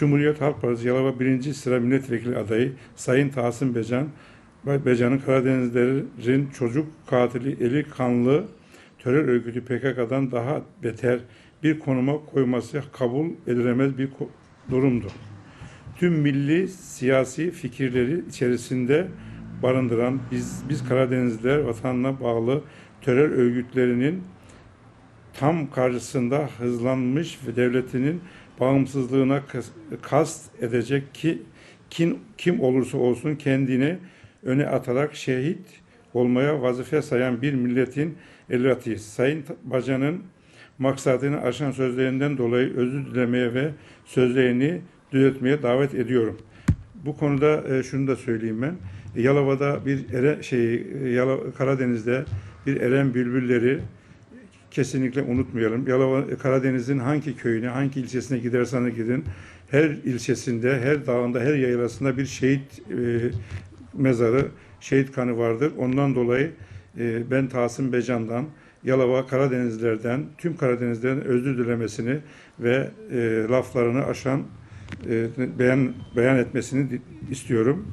Cumhuriyet Halk Partisi Yalova 1. sıra milletvekili adayı Sayın Tahsin Becan, Becan'ın Karadenizlerin çocuk katili eli kanlı terör örgütü PKK'dan daha beter bir konuma koyması kabul edilemez bir durumdur. Tüm milli siyasi fikirleri içerisinde barındıran biz biz Karadenizliler vatanına bağlı terör örgütlerinin tam karşısında hızlanmış ve devletinin bağımsızlığına kas- kast edecek ki kim, kim olursa olsun kendini öne atarak şehit olmaya vazife sayan bir milletin evlatıyız. Sayın Bacan'ın maksadını aşan sözlerinden dolayı özür dilemeye ve sözlerini düzeltmeye davet ediyorum. Bu konuda e, şunu da söyleyeyim ben. Yalova'da bir ere, şey e, Yalo, Karadeniz'de bir eren bülbülleri kesinlikle unutmayalım. Yalova Karadeniz'in hangi köyüne, hangi ilçesine giderseniz gidin her ilçesinde, her dağında, her yaylasında bir şehit e, mezarı, şehit kanı vardır. Ondan dolayı e, ben Tasım Becan'dan, Yalova Karadenizlerden, tüm Karadenizlerin özür dilemesini ve e, laflarını aşan e, beyan beyan etmesini istiyorum.